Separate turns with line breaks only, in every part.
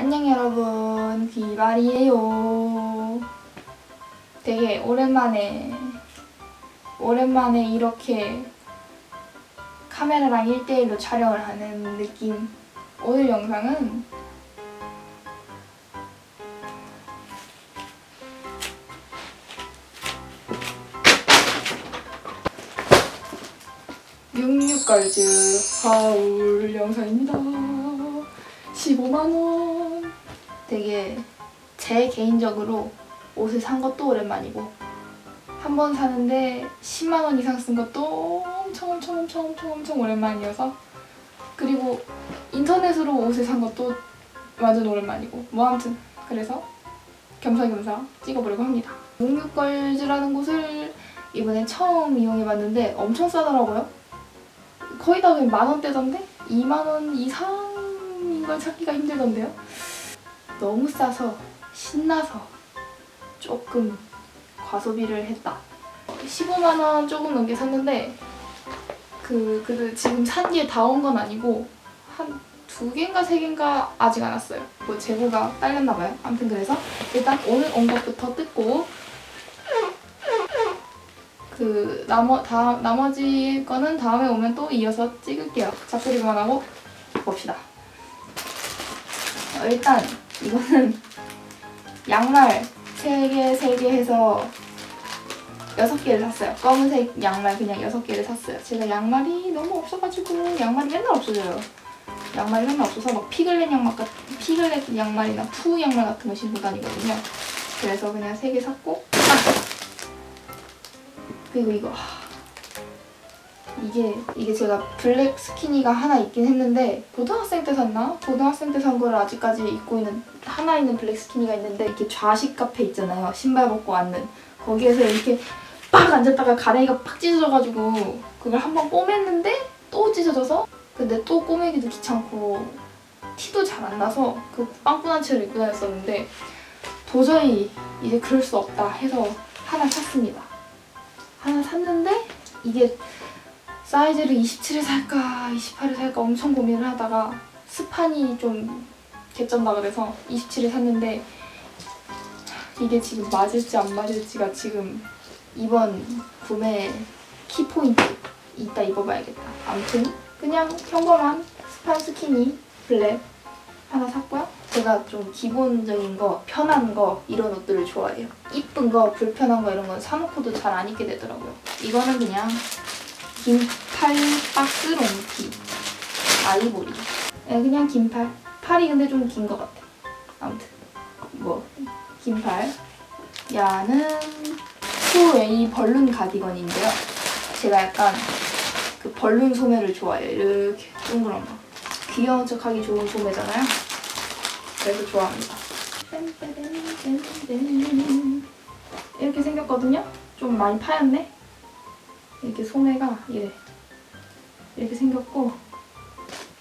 안녕 여러분. 비발이에요. 되게 오랜만에 오랜만에 이렇게 카메라랑 1대1로 촬영을 하는 느낌. 오늘 영상은 육육걸즈 하울 영상입니다. 15만원 되게 제 개인적으로 옷을 산 것도 오랜만이고 한 번 사는데 10만 원 이상 쓴 것도 엄청 엄청 엄청 엄청 엄청 오랜만이어서 그리고 인터넷으로 옷을 산 것도 완전 오랜만이고 뭐 아무튼 그래서 겸사겸사 찍어보려고 합니다. 용육걸즈라는 곳을 이번에 처음 이용해봤는데 엄청 싸더라고요. 거의 다 그냥 만 원대던데 2만 원 이상인 걸 찾기가 힘들던데요. 너무 싸서 신나서 조금 과소비를 했다. 15만 원 조금 넘게 샀는데 그 그래도 지금 산 게 다 온 건 아니고 한 두 개인가 세 개인가 아직 안 왔어요. 뭐 재고가 딸렸나 봐요. 아무튼 그래서 일단 오늘 온 것부터 뜯고 그 나머 다 나머지 거는 다음에 오면 또 이어서 찍을게요. 잡소리 그만하고 봅시다. 어, 일단 이거는 양말 3개, 3개 해서 6개를 샀어요. 검은색 양말 그냥 6개를 샀어요. 제가 양말이 너무 없어가지고 양말이 맨날 없어져요. 양말이 맨날 없어서 막 피글렛 양말 같 피글렛 양말이나 푸 양말 같은 거 신고 다니거든요. 그래서 그냥 3개 샀고 아! 그리고 이거 하, 이게 이게 제가 블랙 스키니가 하나 있긴 했는데 고등학생 때 샀나? 고등학생 때 산 거를 아직까지 입고 있는 하나 있는 블랙 스키니가 있는데 이렇게 좌식 카페 있잖아요. 신발 벗고 앉는 거기에서 이렇게 빡 앉았다가 가랭이가 팍 찢어져가지고 그걸 한 번 꼬맸는데 또 찢어져서 근데 또 꼬매기도 귀찮고 티도 잘 안 나서 그 빵꾸난 채로 입고 다녔었는데 도저히 이제 그럴 수 없다 해서 하나 샀습니다. 하나 샀는데 이게 사이즈를 27을 살까 28을 살까 엄청 고민을 하다가 스판이 좀 개쩐다 그래서 27을 샀는데 이게 지금 맞을지 안 맞을지가 지금 이번 구매 키포인트 이따 입어봐야겠다. 아무튼 그냥 평범한 스판 스키니 블랙 하나 샀고요. 제가 좀 기본적인 거 편한 거 이런 옷들을 좋아해요. 이쁜 거 불편한 거 이런 건 사놓고도 잘 안 입게 되더라고요. 이거는 그냥 긴팔 박스 롱티. 아이보리. 네, 그냥 긴팔. 팔이 근데 좀 긴 것 같아. 아무튼. 뭐 긴팔. 야는 후웨이 벌룬 가디건인데요. 제가 약간 그 벌룬 소매를 좋아해요. 이렇게 동그란 거. 귀여운 척하기 좋은 소매잖아요. 그래서 좋아합니다. 이렇게 생겼거든요. 좀 많이 파였네 이렇게 소매가 이래 이렇게 생겼고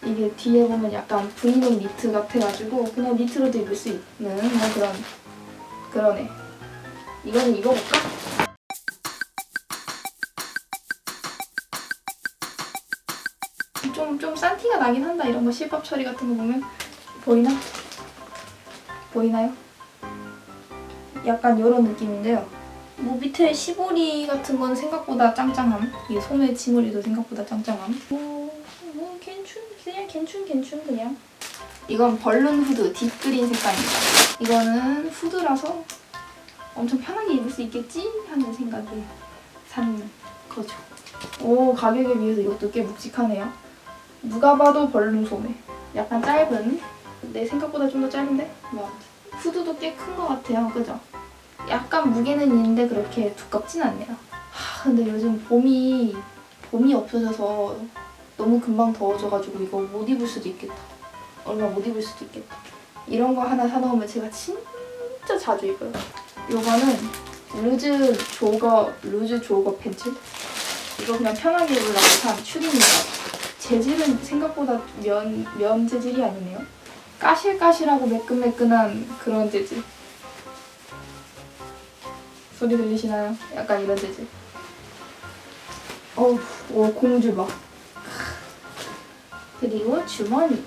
이게 뒤에 보면 약간 브이넥 니트 같아가지고 그냥 니트로도 입을 수 있는 뭐 그런 그러네 이거는 입어볼까? 좀, 좀 싼 티가 나긴 한다 이런 거 실밥 처리 같은 거 보면 보이나? 보이나요? 약간 이런 느낌인데요 뭐 밑에 시보리 같은 건 생각보다 짱짱함. 이 소매 지머리도 생각보다 짱짱함. 뭐, 뭐 괜춘 그냥 괜춘 괜춘 그냥. 이건 벌룬 후드 딥그린 색깔입니다. 이거는 후드라서 엄청 편하게 입을 수 있겠지 하는 생각에 산 거죠. 오 가격에 비해서 이것도 꽤 묵직하네요. 누가 봐도 벌룬 소매. 약간 짧은. 내 생각보다 좀 더 짧은데? 뭐 후드도 꽤 큰 것 같아요. 그죠? 약간 무게는 있는데 그렇게 두껍진 않네요. 하, 근데 요즘 봄이 봄이 없어져서 너무 금방 더워져가지고 이거 못 입을 수도 있겠다. 얼마 못 입을 수도 있겠다. 이런 거 하나 사놓으면 제가 진짜 자주 입어요. 요거는 루즈 조거 루즈 조거 팬츠. 이거 그냥 편하게 입으려고 산 추리닝입니다. 재질은 생각보다 면, 면 재질이 아니네요. 까실까실하고 매끈매끈한 그런 재질. 소리 들리시나요? 약간 이런 재질. 어우, 오, 공주 봐. 그리고 주머니.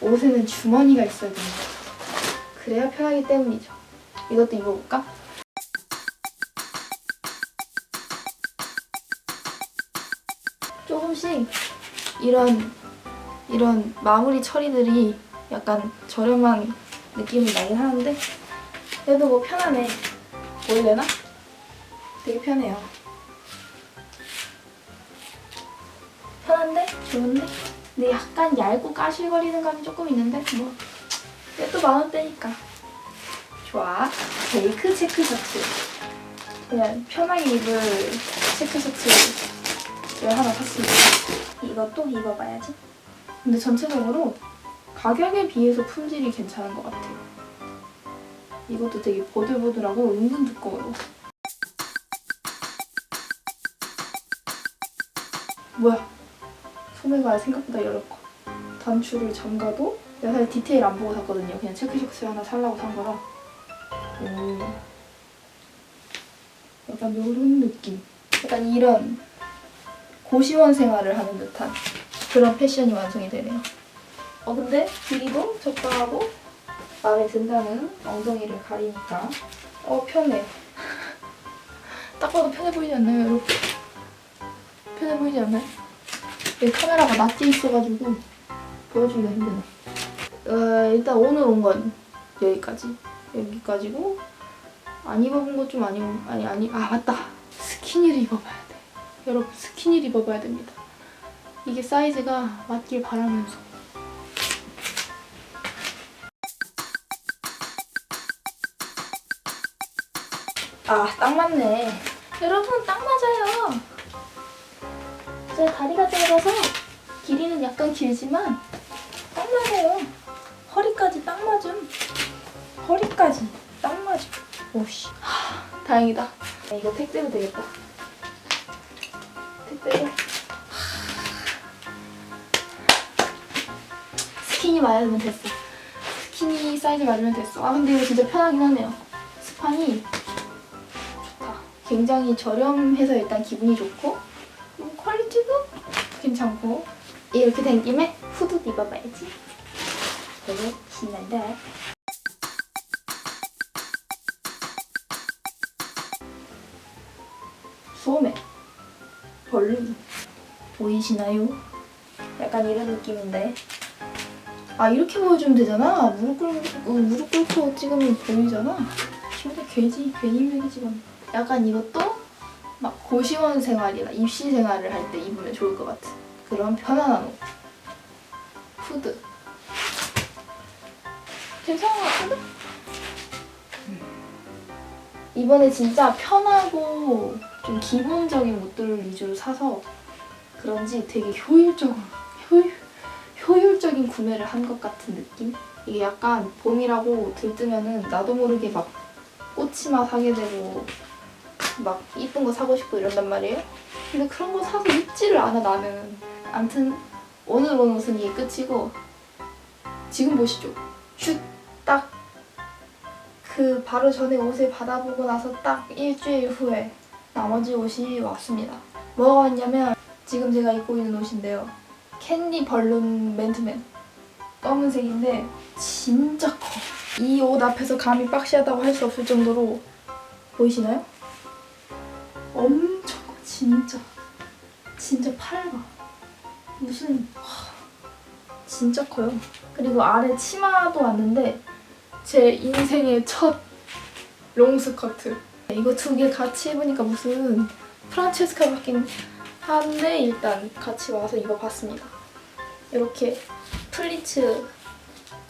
옷에는 주머니가 있어야 됩니다. 그래야 편하기 때문이죠. 이것도 입어볼까? 조금씩 이런 이런 마무리 처리들이 약간 저렴한 느낌이 나긴 하는데 그래도 뭐 편하네. 보이려나? 되게 편해요. 편한데? 좋은데? 근데 약간 얇고 까실거리는 감이 조금 있는데 뭐 그래도 만 원대니까 좋아 베이크 체크 셔츠 그냥 편하게 입을 체크 셔츠를 하나 샀습니다 이것도 입어봐야지 근데 전체적으로 가격에 비해서 품질이 괜찮은 것 같아요 이것도 되게 보들보들하고 은근 두꺼워요 뭐야 소매가 생각보다 열었고 단추를 잠가도 내가 사실 디테일 안 보고 샀거든요. 그냥 체크셔츠 하나 살라고 산 거라. 오. 약간 요런 느낌. 약간 이런 고시원 생활을 하는 듯한 그런 패션이 완성이 되네요. 어 근데 길이도 적당하고 마음에 든다는 엉덩이를 가리니까 어 편해. 딱 봐도 편해 보이지 않나요, 여러분? 편해 보이지 않나요? 내 카메라가 낫게 있어가지고 보여주기가 힘드네. 어, 일단 오늘 온 건 여기까지. 여기까지고 안 입어본 것 좀 아니 아니 아니 아 맞다 스키니를 입어봐야 돼. 여러분 스키니를 입어봐야 됩니다. 이게 사이즈가 맞길 바라면서. 아, 딱 맞네. 여러분, 딱 맞아요. 제 다리가 짧아서 길이는 약간 길지만 딱 맞아요. 허리까지 딱 맞음. 허리까지 딱 맞음. 오씨. 하, 다행이다. 이거 택배도 되겠다. 택배도. 스키니 맞으면 됐어. 스키니 사이즈 맞으면 됐어. 아 근데 이거 진짜 편하긴 하네요. 스판이. 굉장히 저렴해서 일단 기분이 좋고 음, 퀄리티도 괜찮고 이렇게 된 김에 후드 입어봐야지. 되게 신난다. 소매. 벌룬. 보이시나요? 약간 이런 느낌인데. 아 이렇게 보여주면 되잖아. 무릎 꿇고 무릎 꿇고 찍으면 보이잖아. 힘들 괜히 괜히 힘들지만 약간 이것도 막 고시원 생활이나 입시 생활을 할 때 입으면 좋을 것 같은 그런 편안한 옷. 후드. 괜찮은 것 같은데? 이번에 진짜 편하고 좀 기본적인 옷들을 위주로 사서 그런지 되게 효율적으로 효율, 효율적인 구매를 한 것 같은 느낌? 이게 약간 봄이라고 들뜨면은 나도 모르게 막 꽃치마 사게 되고 막 이쁜 거 사고 싶고 이런단 말이에요. 근데 그런 거 사서 입지를 않아 나는. 암튼 오늘 온 옷은 이게 끝이고 지금 보시죠. 슛 딱 그 바로 전에 옷을 받아보고 나서 딱 일주일 후에 나머지 옷이 왔습니다. 뭐가 왔냐면 지금 제가 입고 있는 옷인데요. 캔디 벌룬 맨투맨 검은색인데 진짜 커. 이 옷 앞에서 감히 박시하다고 할 수 없을 정도로 보이시나요? 엄청 커 진짜 진짜 팔 봐. 무슨 하, 진짜 커요. 그리고 아래 치마도 왔는데 제 인생의 첫 롱스커트. 이거 두 개 같이 입으니까 무슨 프란체스카 같긴 한데 일단 같이 와서 입어봤습니다. 이렇게 플리츠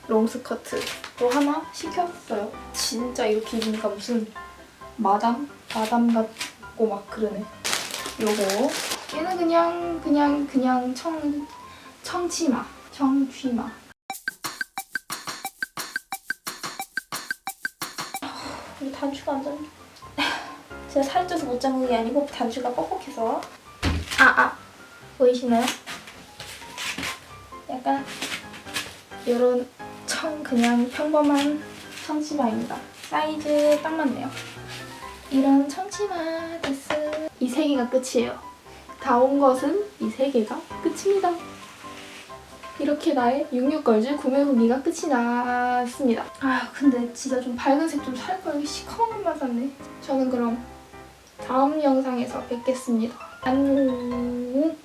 롱스커트로 하나 시켰어요. 진짜 이렇게 입으니까 무슨 마담? 마담 같 고 막 그러네. 요거. 얘는 그냥 그냥 그냥 청 청치마 청취마. 이 단추가 안 잡혀 제가 살이 쪄서 못 잡는 게 아니고 단추가 뻑뻑해서. 아아. 보이시나요? 약간 요런 청 그냥 평범한 청치마입니다. 사이즈 딱 맞네요. 이런 청 치마 데스 이 세 개가 끝이에요 다 온 것은 이 세 개가 끝입니다 이렇게 나의 66걸즈 구매 후기가 끝이 났습니다. 아 근데 진짜 좀 밝은 색 좀 살걸 시커먼 샀네. 저는 그럼 다음 영상에서 뵙겠습니다. 안녕.